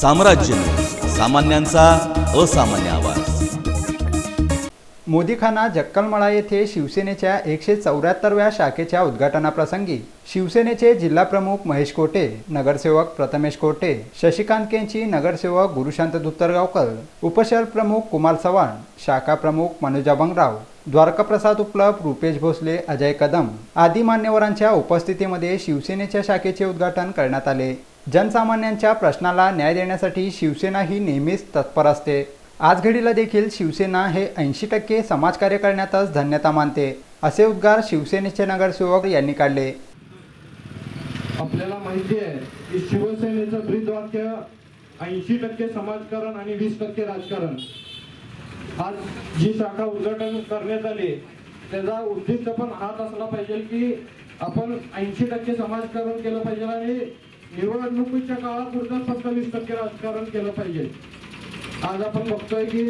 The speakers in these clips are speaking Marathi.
साम्राज्य सामान्यांचा असामान्य आवाज. मोदीखाना जक्कलमळा येथे शिवसेनेच्या एकशे चौऱ्याहत्तरव्या शाखेच्या उद्घाटनाप्रसंगी शिवसेनेचे जिल्हाप्रमुख महेश कोटे नगरसेवक प्रथमेश कोटे शशिकांत केंची नगरसेवक गुरुशांत धुत्तरगावकर उपशहर प्रमुख कुमार चव्हाण शाखा प्रमुख मनोजा बंगराव द्वारकाप्रसाद उपलब्ध रुपेश भोसले अजय कदम आदी मान्यवरांच्या उपस्थितीमध्ये शिवसेनेच्या शाखेचे उद्घाटन करण्यात आले. जनसामान्यांच्या प्रश्नाला न्याय देण्यासाठी शिवसेना ही नेहमीच तत्पर असते. आज घडीला देखील शिवसेना हे ऐंशी टक्के समाजकार्य करण्यातच धन्यता मानते असे उद्गार शिवसेनेचे नगरसेवक यांनी काढले. आपल्याला माहिती आहे की शिवसेनेचं ब्रीदवाक्य ऐंशी टक्के समाजकारण आणि वीस टक्के राजकारण. आज जी शाखा उद्घाटन करण्यात आली त्याचा उद्दिष्ट पण हाच असला पाहिजे की आपण ऐंशी टक्के समाजकारण केलं पाहिजे आणि निवडणुकीच्या काळापुरता फक्त वीस टक्के राजकारण केलं पाहिजे. आज आपण बघतोय की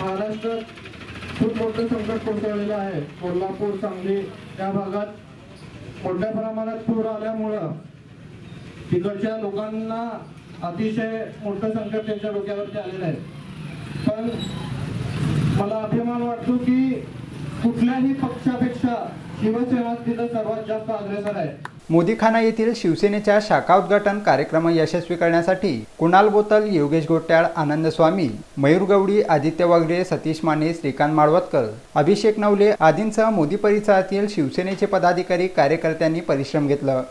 महाराष्ट्रात खूप मोठं संकट कोसळलेलं आहे. कोल्हापूर सांगली त्या भागात मोठ्या प्रमाणात पूर आल्यामुळं तिकडच्या लोकांना अतिशय मोठं संकट त्यांच्या डोक्यावरती आलेलं आहे. पण मला अभिमान वाटतो की कुठल्याही पक्षापेक्षा शिवसेना तिथं सर्वात जास्त अग्रेसर आहे. मोदीखाना येथील शिवसेनेच्या शाखा उद्घाटन कार्यक्रम यशस्वी करण्यासाठी कुणाल बोतल योगेश गोट्याळ आनंद स्वामी मयूर गवडी आदित्य वागडे सतीश माने श्रीकांत माळवतकर अभिषेक नवले आदींसह मोदी परिसरातील शिवसेनेचे पदाधिकारी कार्यकर्त्यांनी परिश्रम घेतलं.